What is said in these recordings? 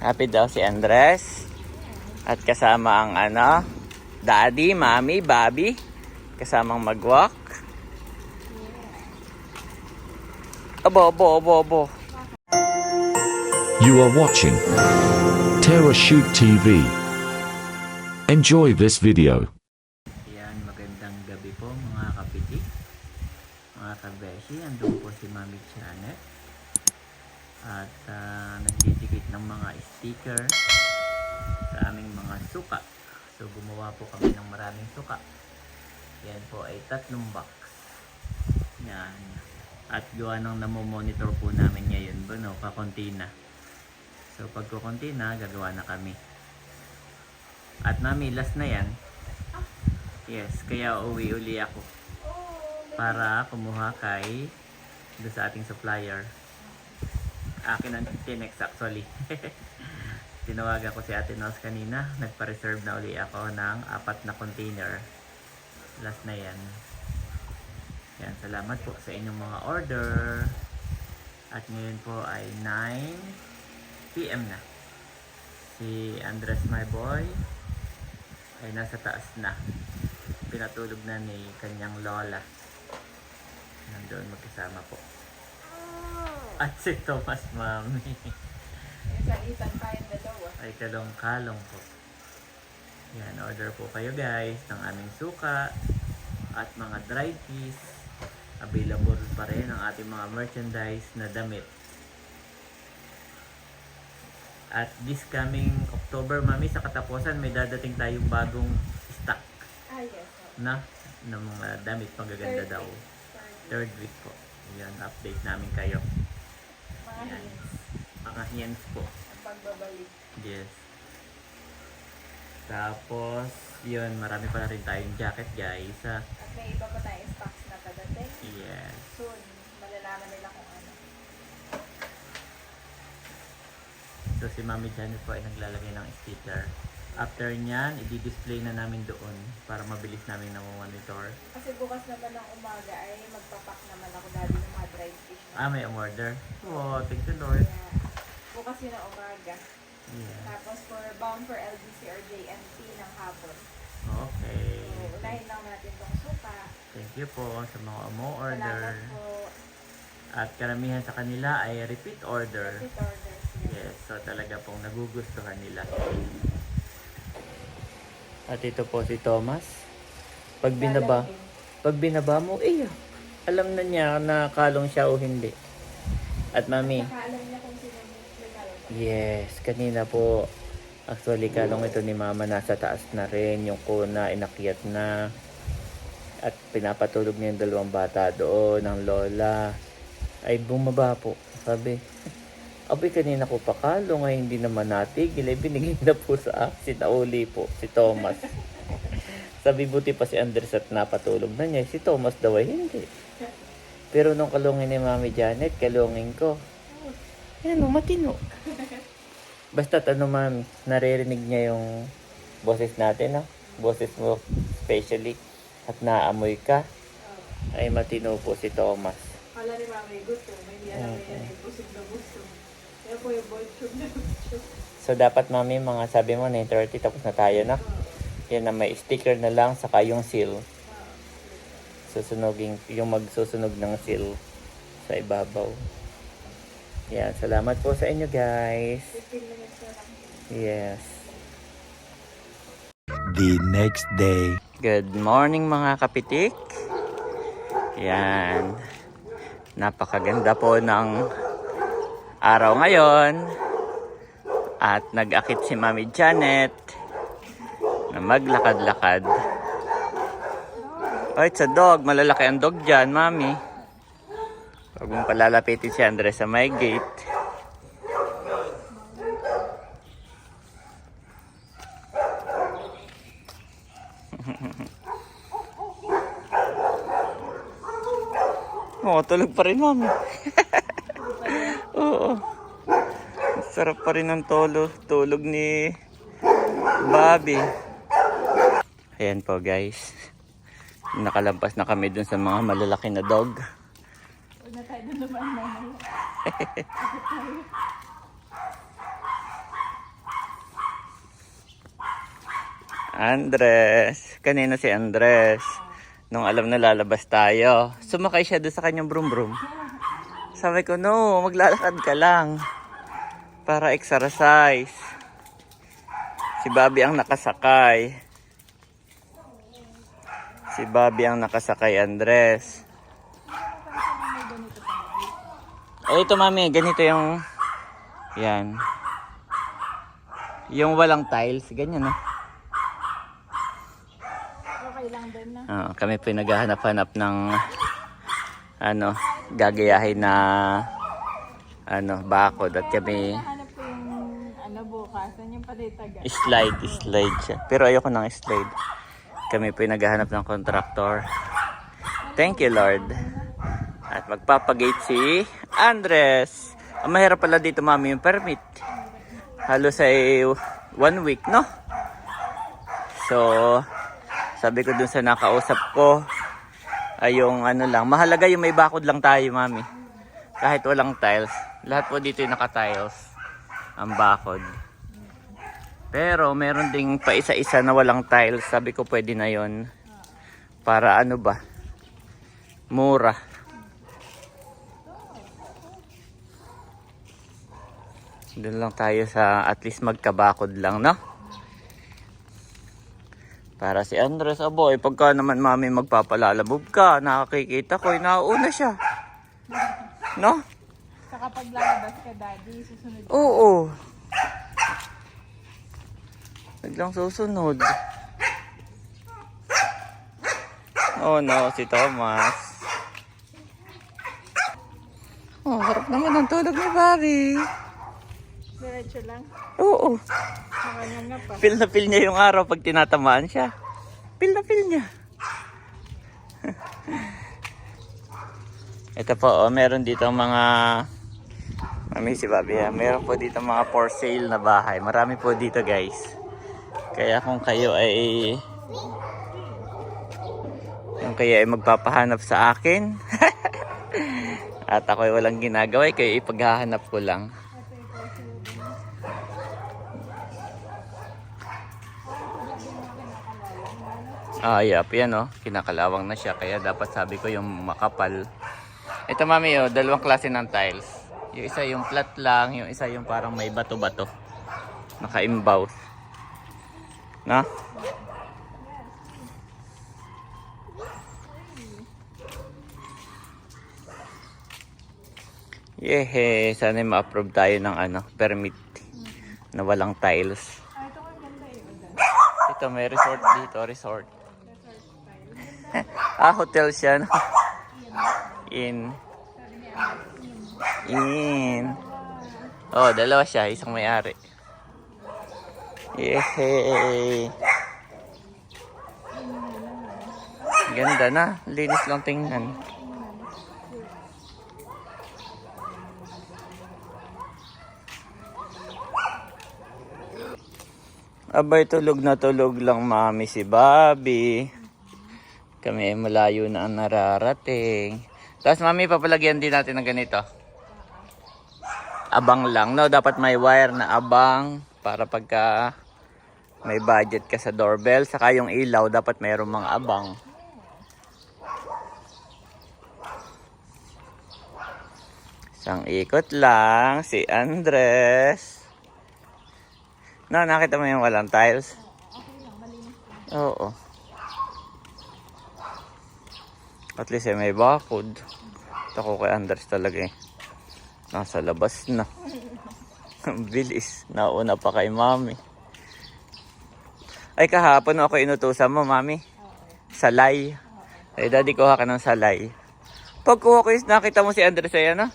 Happy daw si Andres. At kasama ang ano, daddy, mommy, Bobby. Kasamang mag-walk. Abo, abo, abo, abo. You are watching Terra Shoot TV. Enjoy this video. Yan, magandang gabi po mga kapiti. Mga kabeshi, andun po si Mami Janet. At ah, nagdidikit ng mga sticker sa aming mga suka. So gumawa po kami ng maraming suka. Yan po ay tatlong box. Yan. At gawa ng namomonitor po namin ngayon no, kakunti na. So pag kukunti na, gagawa na kami. At mami, last na yan. Yes, kaya uwi uli ako. Para kumuha kay sa ating supplier. Akin ang Tinex actually. Tinawagan ko si Ate Nos kanina. Nagpa-reserve na uli ako ng apat na container. Last na yan. Yan, salamat po sa inyong mga order. At ngayon po ay 9 PM na. Si Andres my boy ay nasa taas na. Pinatulog na ni kanyang lola. Nandoon magkasama po. At si Thomas Mami Salitan tayong dalawa. ay kalong-kalong po. Yan, order po kayo guys ng aming suka at mga dried peas. Available pa rin ang ating mga merchandise na damit. At this coming October, mami, sa katapusan may dadating tayong bagong stock Ah, yes. na ng mga damit magaganda Third daw. week. Third week po. Yan, update namin kayo. Yan. Hens po. Ang pagbabalik. Yes. Tapos, yun, marami pa na rin tayong jacket guys. At may iba pa tayong stocks na padating. Yes. Soon, malalaman nila kung ano. So si Mami Janet po ay naglalagay ng sticker. After nyan, i-display na namin doon para mabilis namin na monitor. Kasi bukas naman ng umaga ay magpapak naman ako dati ng mga dried fish. na. Ah, may order. Oh, thank you Lord. Kaya, bukas yun ang umaga. Yeah. Tapos for bound for LBC or JNT ng hapon. Okay. So, unahin lang natin tong suka. Thank you po sa mga mo order. Salamat po. At karamihan sa kanila ay repeat order. Repeat orders. Yes, so talaga pong nagugustuhan nila. At ito po si Thomas. Pag binaba, pag binaba mo, eh, alam na niya na kalong siya o hindi. At mami, Nakaalam niya kung sino yung regalo ko. Yes, kanina po, actually kalong ito ni mama nasa taas na rin, yung kuna inakyat na. At pinapatulog niya yung dalawang bata doon, ng lola. Ay bumaba po, sabi. Abay, kanina ko pa kalong, ay hindi naman natigil. Ay binigay na po sa akin, nauli po, si Thomas. Sabi buti pa si Andres at napatulog na niya. Si Thomas daw ay hindi. Pero nung kalungin ni Mami Janet, kalungin ko. Ano, matino. Basta ano ma'am, naririnig niya yung boses natin, ha? Boses mo especially. At naamoy ka. Ay matino po si Thomas. Kala ni Mami, gusto. May hindi alam Okay. eh. Busog na busog. Kaya po yung na. So dapat mami, mga sabi mo 9.30 tapos na tayo na. Yan na may sticker na lang saka yung seal. Susunogin, yung magsusunog ng seal sa ibabaw. Yan, salamat po sa inyo guys. 15 minutes na lang. Yes. The next day. Good morning mga kapitik. Yan. Napakaganda po ng araw ngayon. At nag-akit si Mami Janet na maglakad-lakad. Oh, it's a dog. Malalaki ang dog dyan, Mami. Huwag mong palalapitin si Andres sa may gate. Oo, tulog pa rin, Mami. Oo. Sarap pa rin ng tolo, tulog ni Bobby. Ayan po guys. Nakalampas na kami dun sa mga malalaki na dog na tayo na naman mamaya. Ano. Andres. Kanina si Andres. Nung alam na lalabas tayo, sumakay siya doon sa kanyang brum-brum. Sabi ko, no, maglalakad ka lang. Para exercise. Si Bobby ang nakasakay. Si Bobby ang nakasakay, Andres. Eh, ito mami, ganito yung... Yan. Yung walang tiles, ganyan oh. Okay lang din na. Ah, kami po yung naghahanap-hanap ng ano, gagayahin na ano, bakod at kami Hanap ko yung ano bukas. Ano yung palitaga? slide, slide siya. Pero ayoko ng slide. Kami po yung naghahanap ng contractor. Thank you, Lord. At magpapagate si Andres. Ang mahirap pala dito, mami, yung permit. Halos ay one week, no? So, sabi ko dun sa nakausap ko, ay yung ano lang, mahalaga yung may bakod lang tayo, mami. Kahit walang tiles. Lahat po dito yung naka-tiles. Ang bakod. Pero meron ding pa isa-isa na walang tiles. Sabi ko pwede na yon Para ano ba? Mura. Doon lang tayo sa at least magkabakod lang, no? Para si Andres, aboy, pagka naman mami magpapalalabog ka, nakakikita ko, nauuna siya. No? Sa kapag lalabas ka, daddy, susunod. Oo. Biglang susunod. Oh no, si Thomas. Oh, harap naman ang tulog ni Bobby. Diretso lang. Oo. Makanya nga pa. Feel na feel niya yung araw pag tinatamaan siya. Feel na feel niya. Ito po, oh, meron dito mga Mami si Bobby, ah. meron po dito mga for sale na bahay. Marami po dito guys. Kaya kung kayo ay yung kayo ay magpapahanap sa akin at ako ay walang ginagawa, kayo ipaghahanap ko lang. Ah, yap. Yan, oh. Kinakalawang na siya. Kaya dapat sabi ko yung makapal. Ito, mami, oh. Dalawang klase ng tiles. Yung isa yung flat lang. Yung isa yung parang may bato-bato. Naka-imbaw. Na? Yehe, sana ma-approve tayo ng ano, permit na walang tiles. Ah, eh. Ito may resort dito, resort. ah, hotel siya. No? In. In. Oh, dalawa siya, isang may-ari. Yehey. Ganda na, linis lang tingnan. Abay, tulog na tulog lang mami si Bobby. Kami ay malayo na ang nararating. Tapos mami, papalagyan din natin ng ganito. Abang lang, no? Dapat may wire na abang para pagka may budget ka sa doorbell. Saka yung ilaw, dapat mayroong mga abang. Isang ikot lang, si Andres. No, nakita mo yung walang tiles? Oo. At least eh, may bakod. Ito ko kay Anders talaga eh. Nasa labas na. Bilis. Nauna pa kay mami. Ay kahapon ako inutusan mo mami. Salay. Ay daddy kuha ka ng salay. Pag kuha ko is nakita mo si Andres ay ano?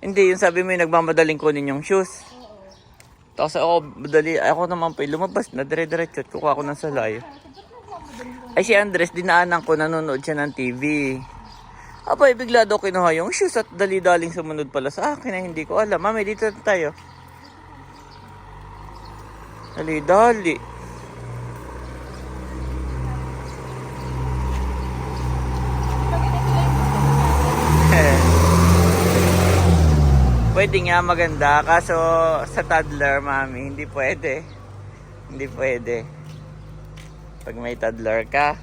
Hindi, yung sabi mo yung nagmamadaling kunin yung shoes. Tapos ako, madali, ako naman pa, lumabas na dire-diretso at kukuha ko ng salay. Ay si Andres, dinaanan ko, nanonood siya ng TV. Abay, bigla daw kinuha yung shoes at dali-daling sumunod pala sa akin na hindi ko alam. Mami, dito tayo. Dali-dali. Pwede nga maganda, kaso sa toddler, mami, hindi pwede. Hindi pwede. Pag may toddler ka.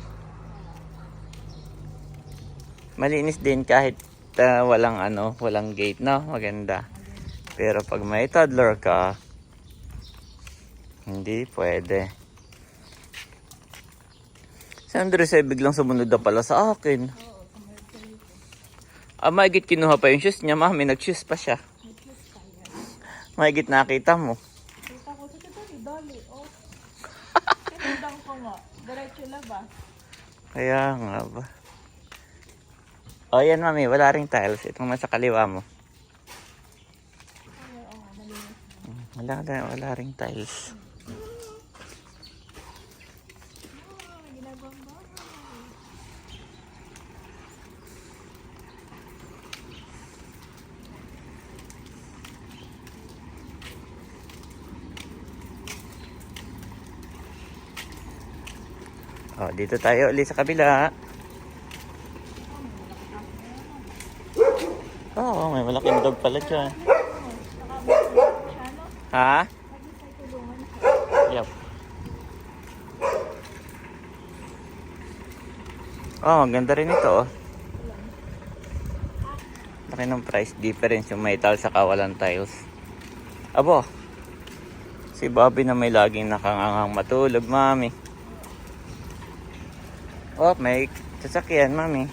Malinis din kahit ah, walang ano, walang gate, no? Maganda. Pero pag may toddler ka, hindi pwede. Si Andres ay biglang sumunod na pala sa akin. Ah, maigit kinuha pa yung shoes niya, mami. Nag-shoes pa siya. Maigit nakita mo. Kita ko sa dali, dali. Oh. Tinundang ko nga. Diretso na ba? Kaya nga ba. O yan mami, wala ring tiles. Itong nasa kaliwa mo. Wala, wala, wala ring tiles. Ah, ginagawang bahay. O, dito tayo ulit sa kabila. Oo, may malaking dog pala dyan. Ha? Yep. Oh, ganda rin ito, oh. Laki ng price difference yung may tiles sa kawalan tiles. Abo, si Bobby na may laging nakangangang matulog, mami. Oh, may sasakyan, mami.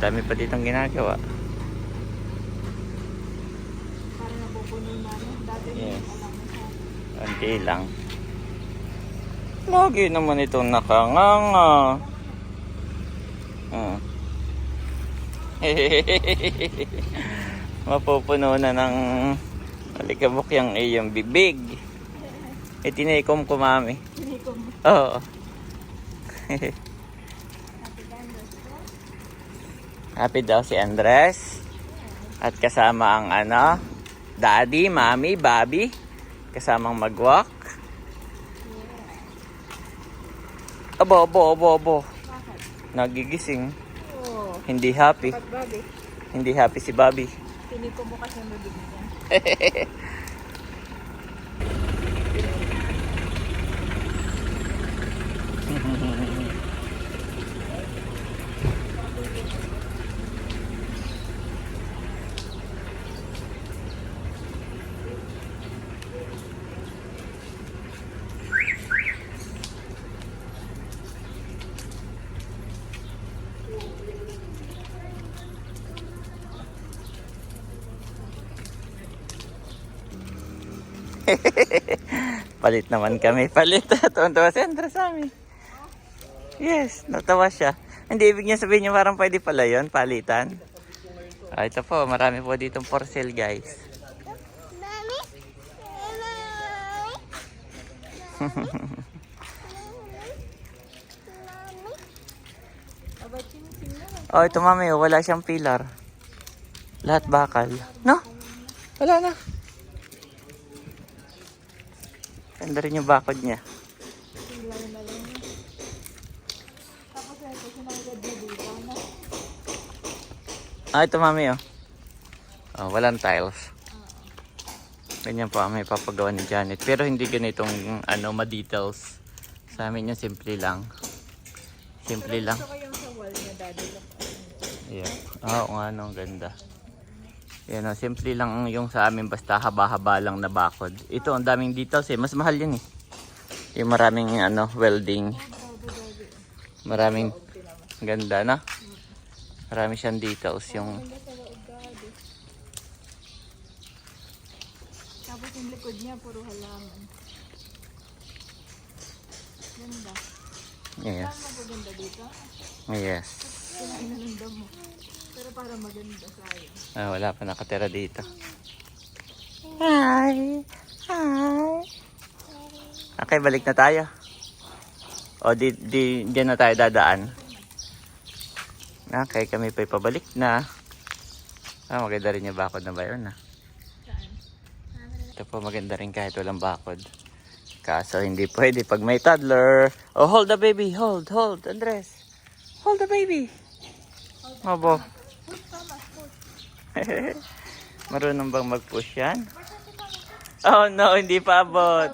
Dami pa ditong ginagawa. Para napupuno na, no? Dati Yes. Konti lang. Lagi naman itong nakanganga. Hmm. Mapupuno na ng alikabok yung iyong bibig. Itinikom ko mami. Hindi ko mo. Oo. Happy daw si Andres. At kasama ang ano, daddy, mami, Bobby. Kasamang mag-walk. Abo, abo, abo, abo. Nagigising. Hindi happy. Hindi happy si Bobby. Piniko mo kasi ang bibig Palit naman kami. Palit. Tuwan-tuwa si Andres sa amin. Yes, natawa siya. Hindi, ibig niya sabihin niya parang pwede pala yun, palitan. Ah, ito po, marami po ditong for sale, guys. Ching-ching na. Oh, ito mami, wala siyang pillar. Lahat bakal. No? Wala na. Ganda rin yung bakod niya. Ah, ito mami, oh. Oh, walang tiles. Ganyan ang may papagawa ni Janet. Pero hindi ganitong ano, ma-details. Sa amin yung simple lang. Simple lang. Yeah. Oo nga, no, ang ganda. Yan, oh, simple lang yung sa amin basta haba-haba lang na bakod. Ito, ang daming details eh. Mas mahal yan eh. Yung maraming ano, welding. Maraming ganda na. Marami siyang details yung. Tapos yung likod niya, puro halaman. Ganda. yes. Saan magaganda dito? Yes. Pinainananda mo. Pero para maganda sa'yo. Ah, wala pa nakatira dito. Hi. Hi. Okay, balik na tayo. O, di, di, diyan na tayo dadaan. Okay, kami pa'y pabalik na. Ah, maganda rin yung bakod na ba yun, ah. Saan? Ito po maganda rin kahit walang bakod. Kaso hindi pwede pag may toddler. Oh, hold the baby. Hold, hold. Andres. Hold the baby. Push, Thomas, push. Marunong bang mag-push yan? Oh no, hindi pa abot.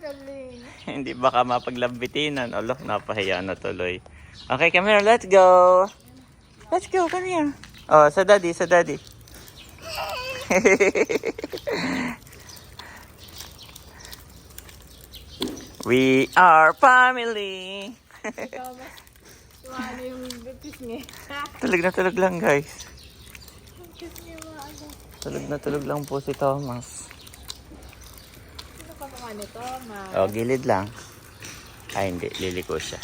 Galing. hindi baka mapaglambitinan. Alo, napahiya na tuloy. Okay, come here. Let's go. Let's go. Come here. Oh, sa daddy, sa daddy. We are family. Tulog na tulog lang, guys. kiss niya mga ano. Tulog na tulog lang po si Thomas. Sino pa mga nito, ma? Oh, gilid lang. Ay, hindi. Liliko siya.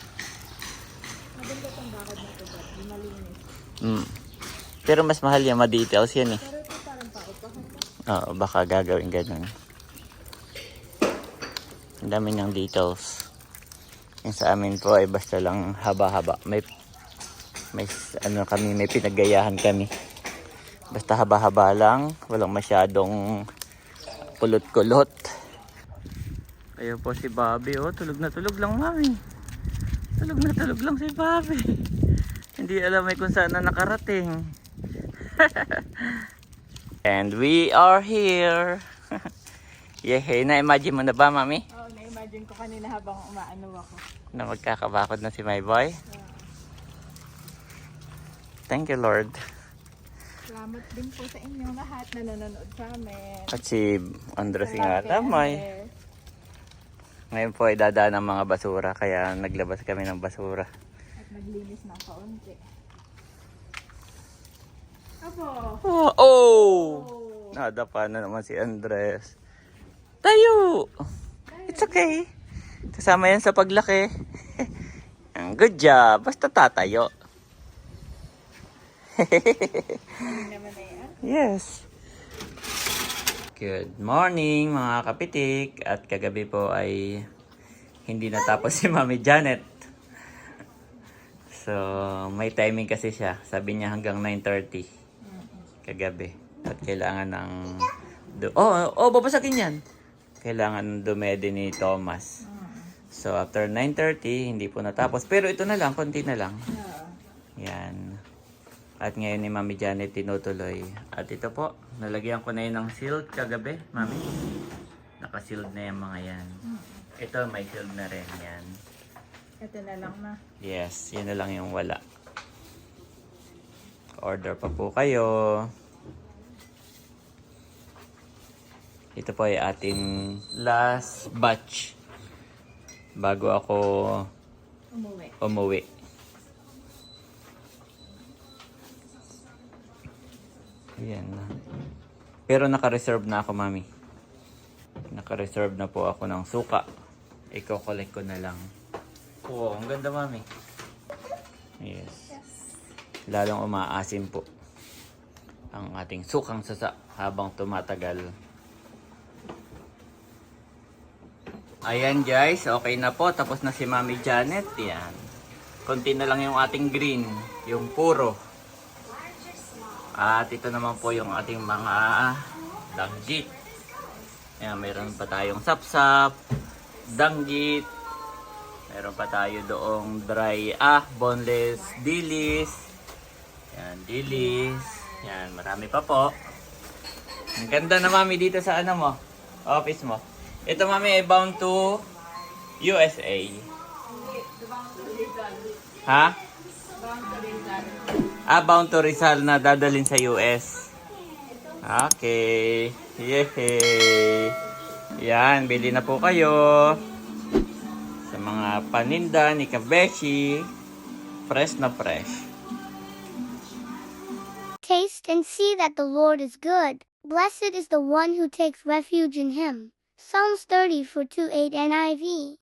Maganda tong bakod na ito. Di malinis. Mm. Pero mas mahal yan, ma-details yan eh. Pero ito parang paupahan ko. Oo, baka gagawin ganun. Ang dami niyang details. Yung sa amin po ay basta lang haba-haba. May, may ano kami, may pinagayahan kami. Basta haba-haba lang, walang masyadong pulot-kulot. Ayun po si Bobby, oh, tulog na tulog lang mami. Tulog na tulog lang si Bobby. Hindi alam ay kung saan na nakarating. And we are here. Yehey, na-imagine mo na ba, mami? Oo, na-imagine ko kanina habang umaano ako. Na magkakabakod na si my boy? Thank you, Lord. Salamat din po sa inyong lahat na nanonood sa amin. At si Andres nga tamay. Ngayon po ay dadaan ng mga basura, kaya naglabas kami ng basura. At naglinis ng kaunti. Apo! Oh! oh! Oh! Nadapa na naman si Andres. Tayo! It's okay. Kasama yan sa paglaki. Good job. Basta tatayo. Galing naman na yan. Yes. Good morning mga kapitik. At kagabi po ay hindi natapos si Mami Janet. So, may timing kasi siya. Sabi niya hanggang 9.30 kagabi. At kailangan ng... Du- oh, oh, babasagin yan. Kailangan dumedi ni Thomas. So, after 9.30, hindi po natapos. Pero ito na lang, konti na lang. Yan. At ngayon ni Mami Janet tinutuloy. At ito po, nalagyan ko na yun ng sealed kagabi, Mami. Naka-sealed na yung mga yan. Ito, may sealed na rin yan. Ito na lang na. Yes, yun na lang yung wala. Order pa po kayo. Ito po ay ating last batch bago ako Umuwi. umuwi. Ayan na. Pero naka-reserve na ako, mami. Naka-reserve na po ako ng suka. Iko-collect ko na lang. Oo, ang ganda, mami. Yes. Lalong umaasim po ang ating sukang sasa habang tumatagal. Ayan guys, okay na po. Tapos na si Mami Janet. Yan. Konti na lang yung ating green. Yung puro. At ito naman po yung ating mga danggit. Ayan, meron pa tayong sapsap, danggit. Meron pa tayo doong dry, ah, boneless dilis. Yan, dilis. Yan, marami pa po. Ang ganda na mami dito sa ano mo, office mo. Ito mami ay bound to USA. Ha? Ah, bound to Rizal na dadalhin sa US. Okay. Yehey. Yan, bili na po kayo. Sa mga paninda ni Kabeshi. Fresh na fresh. Taste and see that the Lord is good. Blessed is the one who takes refuge in him. Psalms 30 for 2 8 NIV.